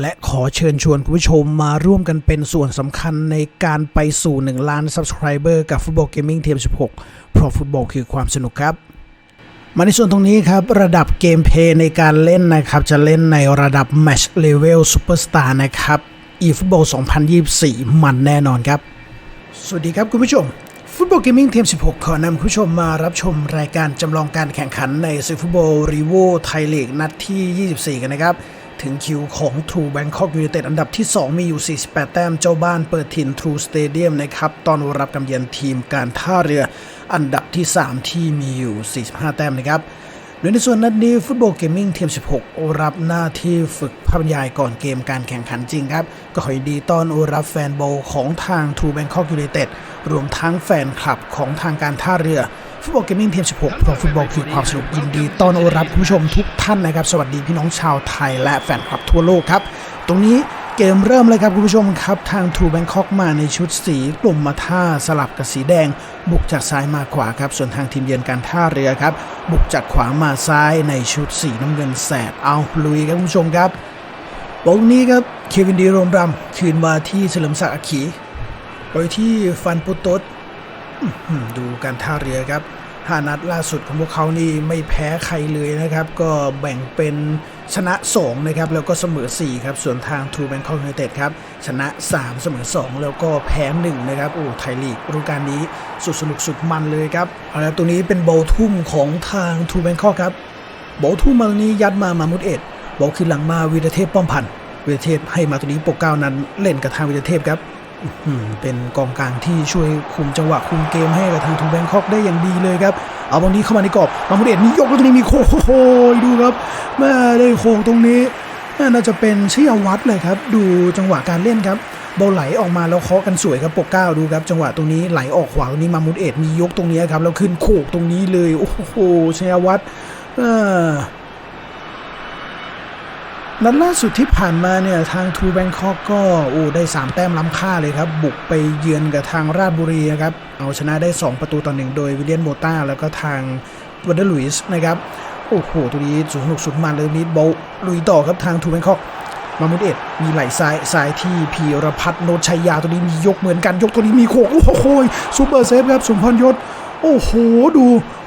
และขอเชิญชวนคุณผู้ชมมาร่วมกันเป็นส่วนสำคัญในการไปสู่ 1 ล้าน Subscriber กับฟุตบอลเกมมิ่งเทม16 เพราะฟุตบอลคือความสนุกครับ มาในส่วนตรงนี้ครับ ระดับเกมเพย์ในการเล่นนะครับ จะเล่นในระดับ Match Level Superstar นะครับ eFootball 2024 มันแน่นอนครับ สวัสดีครับคุณผู้ชมฟุตบอลเกมมิ่งเทม16 ขอนำคุณผู้ชมมารับชมรายการจำลองการแข่งขันในศึกฟุตบอลรีโวไทยลีกนัดที่ 24 กันนะครับ ถึงคิวของ True Bangkok United อันดับที่ 2 มีอยู่ 48 แต้มเจ้าบ้านเปิดถิ่น True Stadium นะครับตอนรับกำเยือนทีมการท่าเรืออันดับที่ 3 ที่มีอยู่ 45 แต้มนะครับโดยในส่วนนัดนี้ฟุตบอลเกมมิ่งทีม 16 รับหน้าที่ฝึกภาพบรรยายก่อนเกมการแข่งขันจริงครับ ก็ขอดีต้อนรับแฟนบอลของทาง True Bangkok United รวมทั้งแฟนคลับของทางการท่าเรือ ฟุตบอลเกมมิ่งทีม16เพราะฟุตบอลคือความสนุกยินดีต้อนรับคุณผู้ชมทุกท่านนะครับ สวัสดีพี่น้องชาวไทยและแฟนคลับทั่วโลกครับ ตรงนี้เกมเริ่มเลยครับคุณผู้ชมครับทาง True Bangkok มาในชุดสีกลุ่มมาท่าสลับกับสีแดง บุกจากซ้ายมาขวาครับ ส่วนทางทีมเยือนการท่าเรือครับ บุกจากขวามาซ้ายในชุดสีน้ำเงินแสดเอาลุยครับคุณผู้ชมครับบอลนี้ครับเควินดีโรมรำคืนมาที่เฉลิมศักดิ์อคขีโดยที่ฟันปุตโต ดูการท่าเรือครับห้านัดล่าสุดของพวกเขานี่ไม่แพ้ใครเลยนะครับ ก็แบ่งเป็นชนะ 2 นะครับ แล้วก็เสมอ 4 ครับ ส่วนทางทูแบงคอกยูไนเต็ดครับ ชนะ 3 เสมอ 2 แล้วก็แพ้ 1 นะครับ โอ้ ไทยลีกฤดูกาลนี้สุดสนุกสุดมันเลยครับ เอาละตัวนี้เป็นโบว์ทุ่มของทางทูแบงคอกครับ โบว์ทุ่มมาตรงนี้ยัดมามามุดเอ็ดโบว์ขึ้นหลังมาวีรเทพป้อมพันธ์วีรเทพให้มาตัวนี้ปกเก้านั้นเล่นกับทางวีรเทพครับ เป็นกองกลางที่ช่วยคุมจังหวะคุมเกมให้กับทางทูแบงคอกได้อย่างดีเลยครับ เอาบอลนี้เข้ามาในกรอบมามุเดตนี่ยกแล้วตรงนี้มีโค้งโอ้โหดูครับแม่ได้โค้งตรงนี้น่าจะเป็นเชียวัดเลยครับ ดูจังหวะการเล่นครับบอลไหลออกมาแล้วเคาะกันสวยครับปกเก้าดูครับ จังหวะตรงนี้ไหลออกขวาตรงนี้มามุดเอ็ดมียกตรงนี้ครับแล้วขึ้นโขกตรงนี้เลยโอ้โหเชียวัดเออ นัดล่าสุดที่ผ่านมาเนี่ยทางทูแบงคอกก็โอ้ได้ 3 แต้มล้ำค่าเลยครับ บุกไปเยือนกับทางราชบุรีนะครับ เอาชนะได้ 2 ประตูต่อหนึ่งโดยวิลเลียนโมต้า แล้วก็ทางวันเดอร์ลุยส์นะครับ โอ้โห ตัวนี้สนุกสุดมันเลยนี้โบลุยต่อครับทางทูแบงคอกมามุดเอ็ดมีไหลซ้ายซ้ายที่พีรพัฒน์โนชัยยาตัวนี้มียกเหมือนกันยกตัวนี้มีโขกโอ้โหซูเปอร์เซฟครับสมพรยศโอ้โห ดู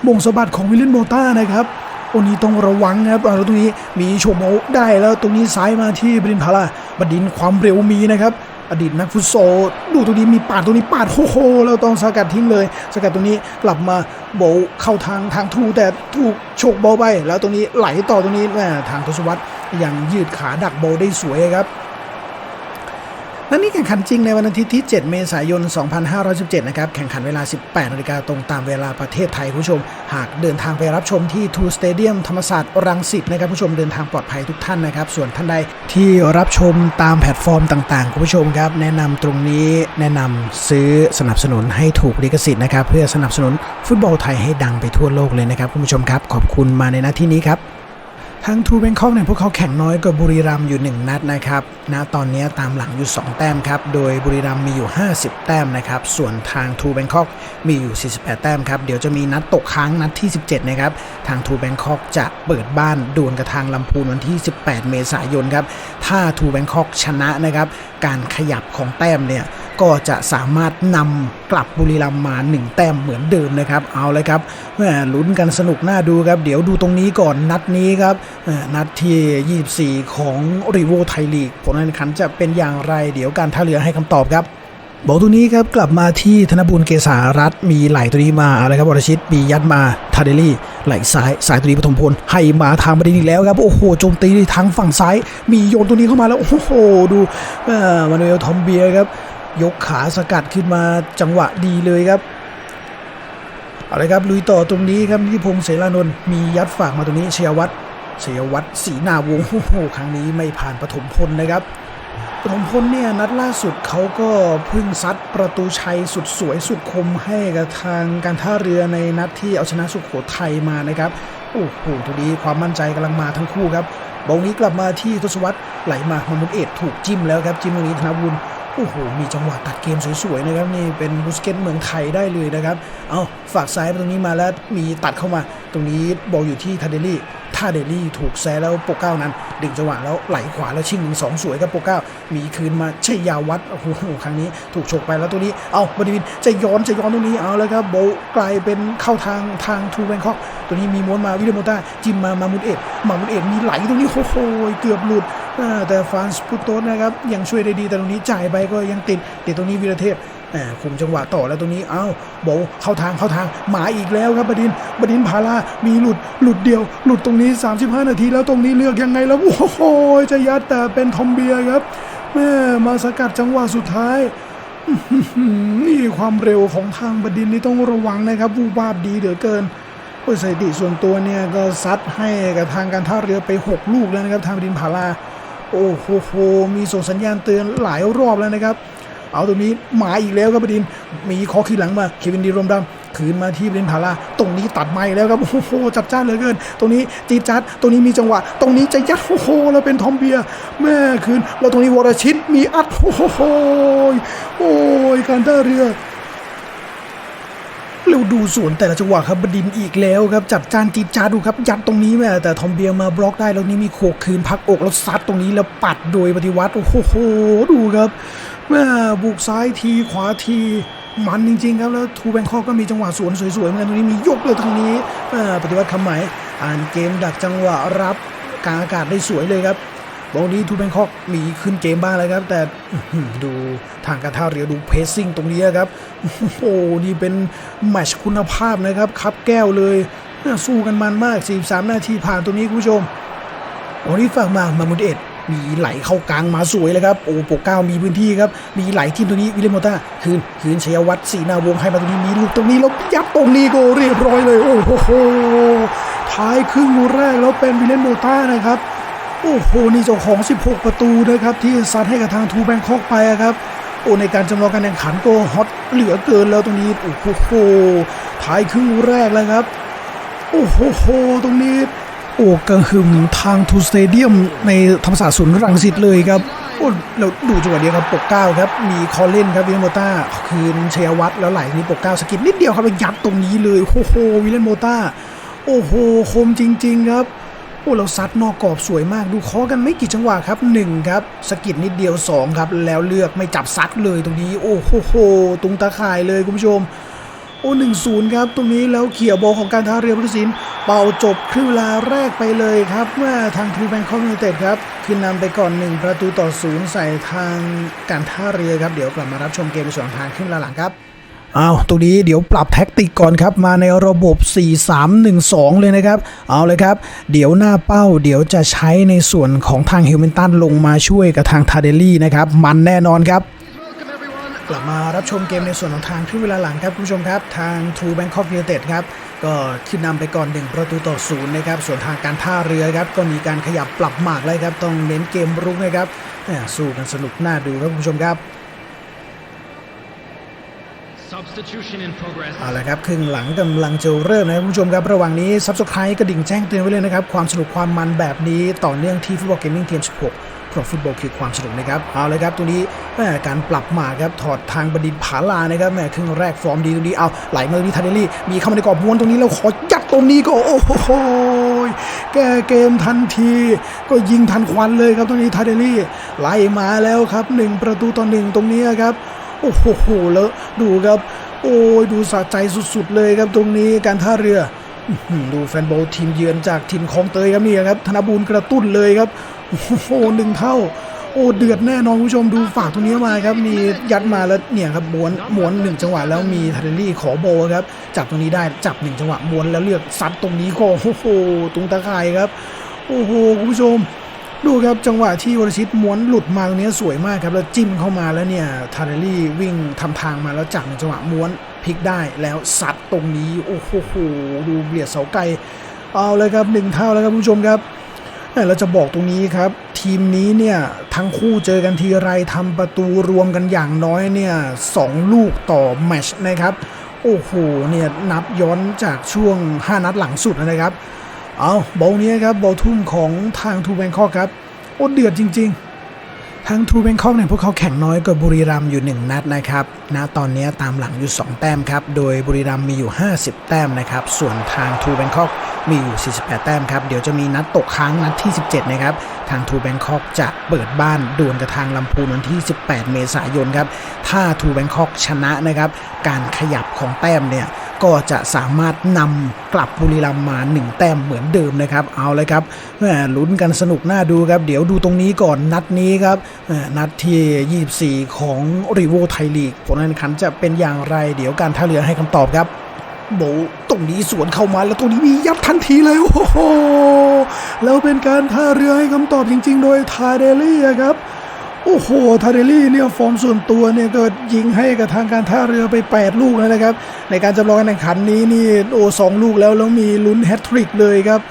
มงสะบัดของวิลเลียนโมต้านะครับ โอ้นี่ต้องระวังนะครับเอาแล้วตรงนี้มีโชโมได้แล้วตรงนี้ซ้ายมาที่บรินพาราบดินความเร็วมีนะครับ อดีตนักฟุตซอลดูตรงนี้มีปาดตรงนี้ปาดโอ้โหเราต้องสกัดทิ้งเลย สกัดตรงนี้กลับมาโบเข้าทางทางทูแต่ถูกโชกบอลไป แล้วตรงนี้ไหลต่อตรงนี้แม่ทางทศวรรษยังยืดขาดักโบได้สวยครับ และนี่แข่งขันจริงในวันอาทิตย์ที่ 7 เมษายน 2517 นะครับ แข่งขันเวลา 18นาฬิกาตรงตามเวลาประเทศไทยคุณผู้ชม หากเดินทางไปรับชมที่ทูสเตเดียมธรรมศาสตร์รังสิตนะครับผู้ชมเดินทางปลอดภัยทุกท่านนะครับ ส่วนท่านใดที่รับชมตามแพลตฟอร์มต่างๆ คุณผู้ชมครับ แนะนำตรงนี้แนะนำซื้อสนับสนุนให้ถูกลิขสิทธิ์นะครับ เพื่อสนับสนุนฟุตบอลไทยให้ดังไปทั่วโลกเลยนะครับคุณผู้ชมครับ ขอบคุณมาในหน้าที่นี้ครับ ทางทูเบงคอกเนี่ยพวกเขาแข่งน้อยกว่าบุรีรัมย์อยู่ 1 นัดนะครับณตอนนี้ตามหลังอยู่ 2 แต้มครับ โดยบุรีรัมย์มีอยู่ 50 แต้มนะครับ ส่วนทางทูเบงคอกมีอยู่ 48 แต้มครับ เดี๋ยวจะมีนัดตกค้างนัดที่ 17 นะครับ ทางทูเบงคอกจะเปิดบ้านดวลกับทางลำพูนวันที่ 18 เมษายนครับ ถ้าทูแบงคอกชนะนะครับ การขยับของแต้มเนี่ย ก็จะสามารถนำกลับบุรีรัมย์มา 1 แต้มเหมือนเดิมนะครับ เอาเลยครับแหมลุ้นกันสนุกน่าดูครับ เดี๋ยวดูตรงนี้ก่อนนัดนี้ครับนัดที่ 24 ของรีโวไทยลีกผลการแข่งขันจะเป็นอย่างไร เดี๋ยวการท่าเรือให้คำตอบครับบอกตัวนี้ครับกลับมาที่ธนบุญเกษารัฐมีไหลตัวนี้มาอะไรครับวรชิตมียัดมาทาเดลี่ไหลซ้ายสายตัวนี้ปฐมพลให้มาทางบดินทร์อีกแล้วครับโอ้โหโจมตีทางฝั่งซ้าย มีโยนตัวนี้เข้ามาแล้วโอ้โหดูมานูเอลทอมเบียครับ ยกขาสกัดขึ้นมาจังหวะดีเลยครับเอาเลยครับลุยต่อตรงนี้ครับนิพงษ์เสรานนท์มียัดฝากมาตรงนี้เชียวัตรเชียวัตรศรีนาวงโอ้โหครั้งนี้ไม่ผ่านปฐมพลนะครับปฐมพลเนี่ยนัดล่าสุดเขาก็พึ่งซัดประตูชัยสุดสวยสุดคมให้กับทางการท่าเรือในนัดที่เอาชนะสุขโขทัยมานะครับโอ้โหตัวนี้ความมั่นใจกำลังมาทั้งคู่ครับบอลนี้กลับมาที่ทศวรรษไหลมามามุนเอ็ดถูกจิ้มแล้วครับจิ้มตรงนี้ธนบุญ โอ้โห มีจังหวะตัดเกมสวยๆนะครับนี่เป็นบุสเกตเมืองไทยได้เลยนะครับ เอาฝากซ้ายไปตรงนี้มาแล้วมีตัดเข้ามา ตรงนี้บอลอยู่ที่ทาเดลี่ท่าเดลี่ถูกแซแล้วโปรเก้านั้น ดึงจังหวะแล้วไหลขวาแล้วชิงหนึ่งสองสวยครับโปรเก้ามีคืนมาชัยยาวัดโอ้โหครั้งนี้ถูกฉกไปแล้วตัวนี้เอาบดิวินจะย้อนจะย้อนตรงนี้เอาแล้วครับโบกลายเป็นเข้าทางทางทูแบงคอกตัวนี้มีม้วนมาวิลเลมโมต้าจิมมามามุดเอ็ดมามุดเอ็ดมีไหลตรงนี้โอ้โหเกือบหลุด แต่ฟานส์พุตโตนะครับยังช่วยได้ดีแต่ตรงนี้จ่ายไปก็ยังติดติดตรงนี้วีรเทพแหมคุมจังหวะต่อแล้วตรงนี้เอ้าโบเข้าทางเข้าทางหมาอีกแล้วครับบดินบดินพารามีหลุดหลุดเดียว หลุดตรงนี้ 35 นาทีแล้วตรงนี้เลือกยังไงแล้วโอ้โหจะยัดแต่เป็นทอมเบียร์ครับแม่มาสกัดจังหวะสุดท้ายนี่ความเร็วของทางบดินนี่ต้องระวังนะครับวูบวาบดีเหลือเกินโอ้ยสถิติส่วนตัวเนี่ยก็ซัดให้กับทางการท่าเรือไป 6 ลูกแล้วนะครับทางบดินพารา โอ้โหมีส่งสัญญาณเตือนหลายรอบแล้วนะครับ เอาตรงนี้หมาอีกแล้วครับบดิน มีขอคืนหลังมา เควินดีรมดำคืนมาที่บดินพาราตรงนี้ตัดไม้แล้วครับ โอ้โห จัดจ้านเหลือเกิน ตรงนี้จีจัด ตรงนี้มีจังหวะ ตรงนี้จะยัด โอ้โห แล้วเป็นทอมเบีย แม่คืน แล้วตรงนี้วรชิต มีอัด โอ้โห โอ้ยการท่าเรือ เร็วดูสวนแต่ละจังหวะครับบดินอีกแล้วครับจัดจานจีดจ้าดูครับยัดตรงนี้แม่แต่ทอมเบียมาบล็อกได้แล้วนี่มีโขกคืนพักอกแล้วซัดตรงนี้แล้วปัดโดยปฏิวัติโอ้โหดูครับแม่บุกซ้ายทีขวาทีมันจริงๆครับแล้วทูแบงคอกก็มีจังหวะสวนสวยๆเหมือนกันตรงนี้มียกเลยทางนี้แม่ปฏิวัติคำหมายอ่านเกมดักจังหวะรับกลางอากาศได้สวยเลยครับ บอลนี้ทูแบงคอกมีขึ้นเกมบ้างแล้วครับ แต่ดูทางการท่าเรือดูเพสซิ่งตรงนี้ครับ โอ้นี่เป็นแมชคุณภาพนะครับคับแก้วเลยน่าสู้กันมันมาก 43 นาทีผ่านตรงนี้คุณผู้ชมโอ้นี่ฝากมามามุดเอ็ดมีไหลเข้ากลางมาสวยเลยครับ โอ้โปกเก้ามีพื้นที่ครับ มีไหลทีมตรงนี้วิลเลมโมต้าคืนคืนชัยวัฒน์สีหนาวงให้มาตรงนี้มีลูกตรงนี้แล้วยัดตรงนี้ก็เรียบร้อยเลย โอ้โหท้ายครึ่งแรกแล้วเป็นวิลเลมโมต้านะครับ โอ้โหนี่เจ้าของ 16 ประตูนะครับ ที่ซัดให้กับทางทูแบงคอกไปอะครับโอ้ในการจำลองการแข่งขันก็ฮอตเหลือเกินแล้วตรงนี้โอ้โหท้ายครึ่งแรกแล้วครับ โอ้โหตรงนี้ โอ้กระหึ่มทางทูสเตเดียมในธรรมศาสตร์ศูนย์รังสิตเลยครับโอ้เราดูจังหวะเดียวครับปกเก้าครับ มีคอลเลนครับวิลเลนโมต้าคืนเชียวัตแล้วไหลนี้ปกเก้าสกิดนิดเดียวครับแล้วยัดตรงนี้เลยโอ้โหวิลเลนโมต้าโอ้โหคมจริง ๆ ครับ โอ้เราซัดนอกกรอบสวยมากดูเคอกันไม่กี่จังหวะครับ1ครับสกิดนิดเดียว2ครับแล้วเลือกไม่จับซัดเลยตรงนี้ โอ้โหตุงตาข่ายเลยคุณผู้ชม โอ้หนึ่งศูนย์ครับตรงนี้แล้วเขี่ยบอลของการท่าเรือพุทธศิลป์เป่าจบครึ่งเวลาแรกไปเลยครับเมื่อทางทรูแบงคอกยูไนเต็ดครับขึ้นนำไปก่อน 1 ประตูต่อศูนย์ใส่ทางการท่าเรือครับเดี๋ยวกลับมารับชมเกมในส่วนของทางครึ่งเวลาหลังครับ เอาตรงนี้เดี๋ยวปรับแท็กติกก่อนครับ มาในระบบ 4-3-1-2 เลยนะครับ เอาเลยครับ เดี๋ยวหน้าเป้าเดี๋ยวจะใช้ในส่วนของทางฮิวแมนตันลงมาช่วยกับทางทาเดลี่นะครับ มันแน่นอนครับกลับมารับชมเกมในส่วนของทางครึ่งเวลาหลังครับคุณผู้ชมครับทางทูแบงคอกยู n นเต็ดครับก็ขึ้นนำไปก่อน 1 ประตูต่อศูนย์นะครับส่วนทางการท่าเรือครับก็มีการขยับปรับหมากเลยครับต้องเน้นเกมรุกนะครับแหม่สู้กันสนุกน่าดูครับคุณผู้ชมครับ เอาละครับครึ่งหลังกำลังจะเริ่มนะคุณผู้ชมครับ ระหว่างนี้ซับสไครต์กระดิ่งแจ้งเตือนไว้เลยนะครับ ความสนุกความมันแบบนี้ต่อเนื่องที่ฟุตบอลเกมมิ่งเทียม16เพราะฟุตบอลคือความสนุกนะครับเอาเลยครับตัวนี้แม่การปรับมาครับถอดทางบดินผาลานะครับแม่ครึ่งแรกฟอร์มดีตรงนี้เอาไหลมาตรงนี้ทันเดลี่มีเข้ามาในกรอบม้วนตรงนี้แล้วขอยัดตรงนี้ก็โอ้โหแก้เกมทันที ก็ยิงทันควันเลยครับตรงนี้ทันเดลี่ไล่มาแล้วครับหนึ่งประตูต่อหนึ่งตรงนี้ครับ โอ้โหแล้วดูครับ โอ้ยดูสะใจสุดๆเลยครับตรงนี้การท่าเรือดูแฟนบอลทีมเยือนจากทีมคลองเตยครับนี่ครับธนบูรณ์กระตุ้นเลยครับโอ้โหหนึ่งเท่า โอ้เดือดแน่นอนคุณผู้ชมดูฝากตรงนี้มาครับ มียัดมาแล้วเนี่ยครับม้วนม้วนหนึ่งจังหวะแล้วมีทาเดลลี่ขอโบครับจับตรงนี้ได้จับหนึ่งจังหวะม้วนแล้วเลือกซัดตรงนี้ก็โอ้โหตรงตะข่ายครับ โอ้โหคุณผู้ชม ดูครับจังหวะที่วรชิตม้วนหลุดมาตรงนี้สวยมากครับแล้วจิ้มเข้ามาแล้วเนี่ยทาร์เรลลี่วิ่งทำทางมาแล้วจับในจังหวะม้วนพลิกได้แล้วซัดตรงนี้โอ้โหดูเบียดเสาไกลเอาเลยครับหนึ่งเท่าแล้วครับผู้ชมครับเอ้ยเราจะบอกตรงนี้ครับ ทีมนี้เนี่ยทั้งคู่เจอกันทีไรทำประตูรวมกันอย่างน้อยเนี่ยสองลูกต่อแมชนะครับโอ้โหเนี่ยนับย้อนจากช่วง 5 นัดหลังสุดนะครับ เอาบอลนี้ครับบอลทุ่มของทางทูแบงคอกครับโอ้เดือดจริง ๆ ทางทูแบงคอกเนี่ยพวกเขาแข่งน้อยกว่าบุรีรัมย์อยู่ 1 นัดนะครับณตอนนี้ตามหลังอยู่ 2 แต้มครับ โดยบุรีรัมย์มีอยู่ 50 แต้มนะครับ ส่วนทางทูแบงคอกมีอยู่ 48 แต้มครับ เดี๋ยวจะมีนัดตกค้างนัดที่ 17 นะครับ ทางทูแบงคอกจะเปิดบ้านดวลกับทางลำพูนวันที่ 18 เมษายนครับ ถ้าทูแบงคอกชนะนะครับ การขยับของแต้มเนี่ย ก็จะสามารถนำกลับบุรีรัมย์มา 1 แต้มเหมือนเดิมนะครับ เอาเลยครับลุ้นกันสนุกน่าดูครับ เดี๋ยวดูตรงนี้ก่อนนัดนี้ครับนัดที่ 24 ของรีโวไทยลีกผลการแข่งขันจะเป็นอย่างไร เดี๋ยวการท่าเรือให้คำตอบครับโบตรงนี้สวนเข้ามาแล้วตรงนี้มียัดทันทีเลยโอ้โหแล้วเป็นการท่าเรือให้คำตอบจริง ๆ โดยทาเดลี่ครับ โอ้โห ทาเดลี่เนี่ยฟอร์มส่วนตัวเนี่ยก็ยิงให้กับทางการท่าเรือไป 8 ลูกแล้วนะครับ ในการจำลองการแข่งขันนี้นี่โอ้สองลูกแล้ว แล้วมีลุ้นแฮตทริกเลยครับ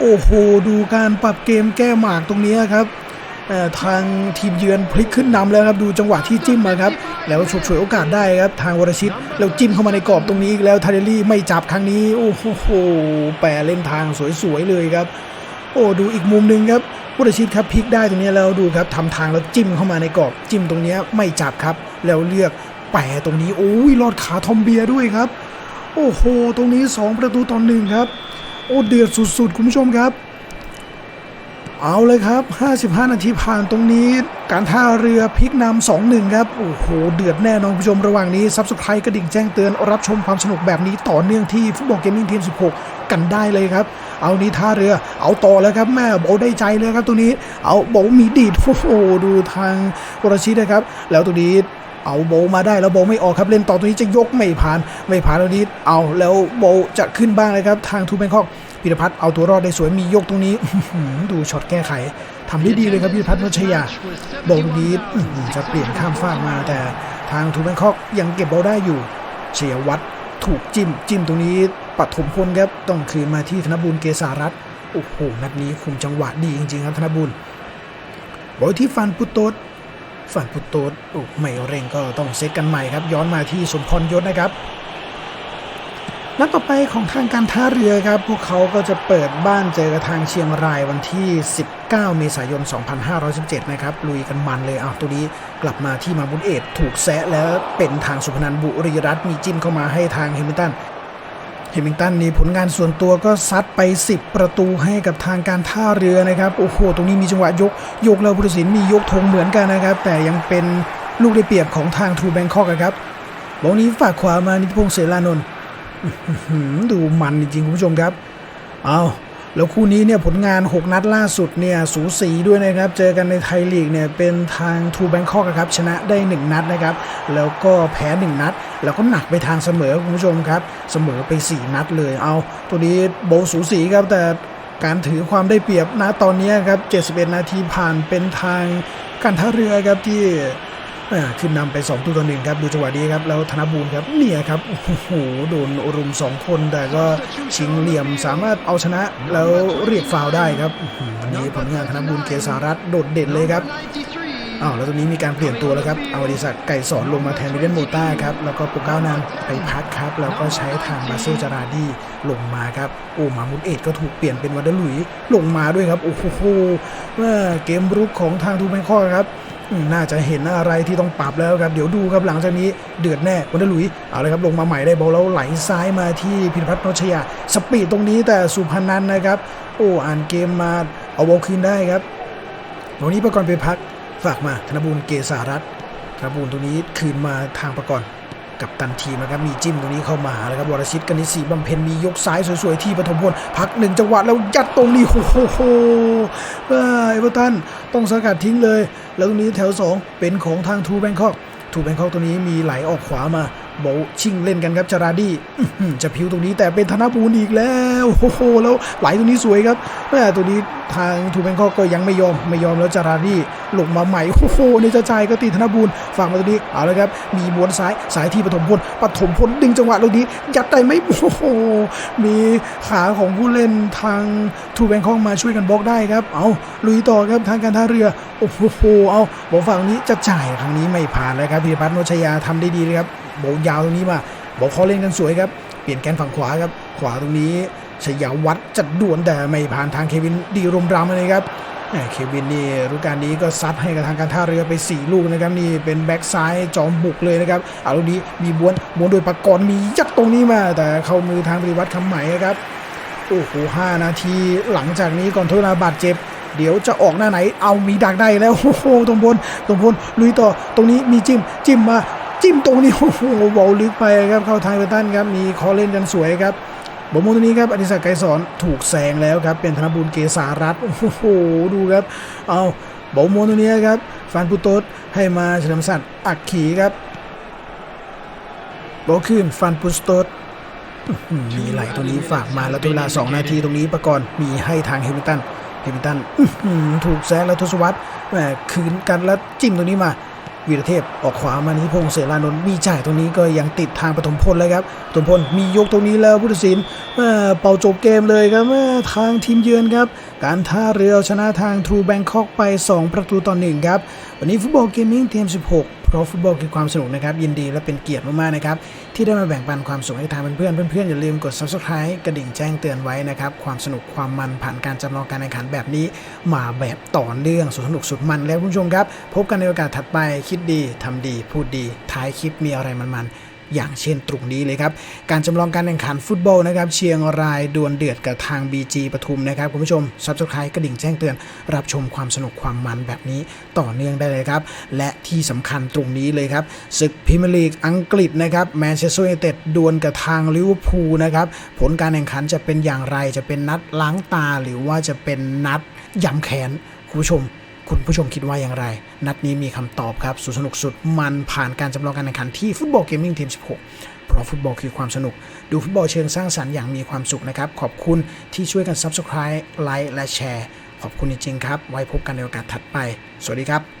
โอ้โห ดูการปรับเกมแก้หมากตรงนี้ครับทางทีมเยือนพลิกขึ้นนำแล้วครับดูจังหวะที่จิ้มมาครับ แล้วฉกฉวยโอกาสได้ครับทางวรชิตแล้วจิ้มเข้ามาในกรอบตรงนี้อีกแล้วทาเดลี่ไม่จับครั้งนี้ โอ้โหแปรเล่นทางสวยๆเลยครับ โอ้ดูอีกมุมหนึ่งครับ พุทธชิตครับพลิกได้ตรงนี้แล้วดูครับทำทางแล้วจิ้มเข้ามาในกรอบจิ้มตรงนี้ไม่จับครับ แล้วเลือกแปะตรงนี้โอ้ยลอดขาทอมเบียด้วยครับ โอ้โห ตรงนี้ 2 ประตูต่อหนึ่งครับ โอ้เดือดสุดๆ คุณผู้ชมครับ เอาเลยครับ 55 นาทีผ่านตรงนี้ การท่าเรือพลิกนำ2-1ครับ โอ้โห เดือดแน่นอนคุณผู้ชมระหว่างนี้ซับสไครต์กระดิ่งแจ้งเตือนรับชมความสนุกแบบนี้ต่อเนื่องที่ฟุตบอลเกมมิ่งทีม 16 กันได้เลยครับ เอานี้ท่าเรือ เอาต่อแล้วครับแม่โบได้ใจเลยครับตรงนี้ เอาโบมีดีดโอ้โหดูทางวรชิตนะครับ แล้วตรงนี้เอาโบมาได้แล้วโบไม่ออกครับเล่นต่อตรงนี้จะยกไม่ผ่านไม่ผ่านตรงนี้เอาแล้วโบจะขึ้นบ้างเลยครับ ทางทูแบงคอกพิรพัฒน์เอาตัวรอดได้สวยมียกตรงนี้ดูช็อตแก้ไขทำได้ดีเลยครับพิรพัฒน์วัชยาโบตรงนี้จะเปลี่ยนข้ามฟากมาแต่ทางทูแบงคอกยังเก็บโบได้อยู่เชียวัตร ถูกจิ้มจิ้มตรงนี้ปัดถมพลครับต้องคืนมาที่ธนบุญเกษารัตโอ้โหนัดนี้คุมจังหวะดีจริงๆครับธนบุญบอลที่ฟันปุตโตดฟันปุตโตดโอ้ไม่เร่งก็ต้องเซตกันใหม่ครับ ย้อนมาที่สมพรยศนะครับ นัดต่อไปของทางการท่าเรือครับ พวกเขาก็จะเปิดบ้านเจอกับทางเชียงรายวันที่ 19 เมษายน 2517 นะครับ ลุยกันมันเลยอ้าวตัวนี้กลับมาที่มาบุญเอตถูกแซะแล้วเป็นทางสุพนันบุรีรัตน์มีจิ้มเข้ามาให้ทางเฮมิลตันเฮมิงตันนี่ผลงานส่วนตัวก็ซัดไป 10 ประตูให้กับทางการท่าเรือนะครับโอ้โหตรงนี้มีจังหวะยกยกแล้วพุทธศิลป์มียกธงเหมือนกันนะครับ แต่ยังเป็นลูกได้เปรียบของทางทูแบงคอกครับบอลนี้ฝากขวามานิพงษ์เสรานนท์ ดูมันจริงๆคุณผู้ชมครับ เอาแล้วคู่นี้เนี่ยผลงาน 6 นัดล่าสุดเนี่ยสูสีด้วยนะครับ เจอกันในไทยลีกเนี่ยเป็นทางทูแบงคอกครับชนะได้ 1 นัดนะครับ แล้วก็แพ้ 1 นัด แล้วก็หนักไปทางเสมอคุณผู้ชมครับ เสมอไป 4 นัดเลย เอาตัวนี้โบว์สูสีครับแต่การถือความได้เปรียบนะตอนนี้ครับ 71 นาทีผ่านเป็นทางการท่าเรือครับที่ ขึ้นนำไป2ตัวต่อหนึ่งครับดูจังหวะนี้ครับแล้วธนบูรณ์ครับเนี่ยครับโอ้โหโดนรุม 2 คนแต่ก็ชิงเหลี่ยมสามารถเอาชนะแล้วเรียกฟาวล์ได้ครับวันนี้ผลงานธนบูรณ์เกษารัตโดดเด่นเลยครับอ้าวแล้วตรงนี้มีการเปลี่ยนตัวแล้วครับเอาดิศักไก่สอนลงมาแทนมิเดนโมต้าครับแล้วก็ปุกเก้านันไปพักครับแล้วก็ใช้ทางมาเซลจาราดีลงมาครับโอ้มามุดเอ็ดก็ถูกเปลี่ยนเป็นวันเดอร์หลุยลงมาด้วยครับโอ้โหว่าเกมรุกของทางทูแบงคอครับ น่าจะเห็นอะไรที่ต้องปรับแล้วครับ เดี๋ยวดูครับหลังจากนี้เดือดแน่วันเดอร์หลุยเอาเลยครับลงมาใหม่ได้บอลแล้วไหลซ้ายมาที่พิรพัฒน์นชยา สปีดตรงนี้แต่สุพนันนะครับ โอ้อ่านเกมมาเอาบอลคืนได้ครับวันนี้ประกรณ์ไปพักฝากมาธนบุญเกษารัตน์ธนบุญตรงนี้คืนมาทางประกรณ์ กับตันทีมนะครับมีจิ้มตรงนี้เข้ามาแล้วครับวรชิตกนิศีบำเพ็ญมียกซ้ายสวยๆที่ปฐมพลพักหนึ่งจังหวะแล้วยัดตรงนี้โอ้โหเอ้ยเอเวอร์ตันต้องสกัดทิ้งเลย แล้วตรงนี้แถว 2 เป็นของทางทูแบงคอกทูแบงคอกตัวนี้มีไหลออกขวามาโบชิงเล่นกันครับจาราดี้จะพิวตรงนี้แต่เป็นธนบูลอีกแล้วโอ้โหแล้วไหลตรงนี้สวยครับแม่ตัวนี้ทางทูแบงคอกก็ยังไม่ยอมไม่ยอมแล้วจาราดี้ลงมาใหม่โอ้โหในี่จะจ่ายก็ตีธนบูลฝั่งมาตัวนี้เอาเลยครับมีม้วนซ้ายสายที่ปฐมพลปฐมพลดึงจังหวะตรงนี้ยัดได้ไหมโอ้โหมีขาของผู้เล่นทางทูแบงคอกมาช่วยกันบล็อกได้ครับ เอาลุยต่อครับทางการท่าเรือโอ้โหเอาบอกฝั่งนี้จะจ่ายครั้งนี้ไม่ผ่านเลยครับพิพัฒน์โนชยาทำได้ดีเลยครับ โบว์ยาวตรงนี้มาบอกเขาเล่นกันสวยครับ เปลี่ยนแกนฝั่งขวาครับ ขวาตรงนี้ชยาวัดจัดด่วนแต่ไม่ผ่านทางเควินดีรมรำเลยครับเควินนี่ฤดูกาลนี้ก็ซัดให้กับทางการท่าเรือไป 4 ลูกนะครับนี่เป็นแบ็กซ้ายจอมบุกเลยนะครับเอาลูกนี้มีบวนบวนโดยปากรณ์มียัดตรงนี้มา แต่เข้ามือทางปริวัติคำไหม่ครับโอ้โหห้านาทีหลังจากนี้ก่อนทดเวลาบาดเจ็บ เดี๋ยวจะออกหน้าไหน เอามีดักได้แล้วโอ้โหตรงบนตรงบนลุยต่อตรงนี้มีจิ้มจิ้มมา จิ้มตรงนี้โอ้โหบอลลึกไปครับเข้าทางเบตันครับมีคอเล่นกันสวยครับบอลมุมตรงนี้ครับอดิศักดิ์ไกรสอนถูกแซงแล้วครับเป็นธนบุญเกษารัตน์โอ้โหดูครับเอาบอลมุมตรงนี้ครับฟานปุโตสให้มาเฉลิมศักดิ์อักขีครับบอลขึ้นฟานปุสโตสมีไหลตัวนี้ฝากมาแล้วตัวเวลา 2 นาทีตรงนี้ประกรณ์มีให้ทางเฮมิลตันเฮมิลตันถูกแซงแล้วทศวรรษแหมคืนกันแล้วจิ้มตรงนี้มา วีรเทพออกขวามานิพงษ์เสรานนท์มีจ่ายตรงนี้ก็ยังติดทางปฐมพลเลยครับปฐมพลมียกตรงนี้แล้วพุทธศิลป์ม่เป่าจบเกมเลยครับทางทีมเยือนครับ การท่าเรือชนะทางทรูแบงคอกไป 2 ประตูต่อหนึ่งครับ วันนี้ฟุตบอลเกมมิ่งเทม16 เพราะฟุตบอลคือความสนุกนะครับ ยินดีและเป็นเกียรติมากๆนะครับ ที่ได้มาแบ่งปันความสุขให้ทางเพื่อนๆเพื่อนๆอย่าลืมกด subscribe กระดิ่งแจ้งเตือนไว้นะครับ ความสนุกความมันผ่านการจำลองการแข่งขันแบบนี้ มาแบบต่อเนื่องสุดสนุกสุดมันแล้วคุณผู้ชมครับ พบกันในโอกาสถัดไปคิดดีทำดี พูดดีท้ายคลิปมีอะไรมันๆ อย่างเช่นตรงนี้เลยครับ การจำลองการแข่งขันฟุตบอลนะครับ เชียงรายดวลเดือดกับทาง BG ปทุมนะครับคุณผู้ชม subscribe กระดิ่งแจ้งเตือน รับชมความสนุกความมันแบบนี้ต่อเนื่องได้เลยครับ และที่สำคัญตรงนี้เลยครับศึกพรีเมียร์ลีกอังกฤษนะครับแมนเชสเตอร์ยูไนเต็ดดวลกับทางลิเวอร์พูลนะครับผลการแข่งขันจะเป็นอย่างไรจะเป็นนัดล้างตาหรือว่าจะเป็นนัดย้ำแค้นคุณผู้ชม คุณผู้ชมคิดว่าอย่างไร นัดนี้มีคำตอบครับสุดสนุกสุดมันผ่านการจำลองการแข่งขันที่ฟุตบอลเกมมิ่งทีม 16 เพราะฟุตบอลคือความสนุก ดูฟุตบอลเชิงสร้างสรรค์อย่างมีความสุขนะครับ ขอบคุณที่ช่วยกัน Subscribe ไลค์และแชร์ ขอบคุณจริงๆครับ ไว้พบกันในโอกาสถัดไป สวัสดีครับ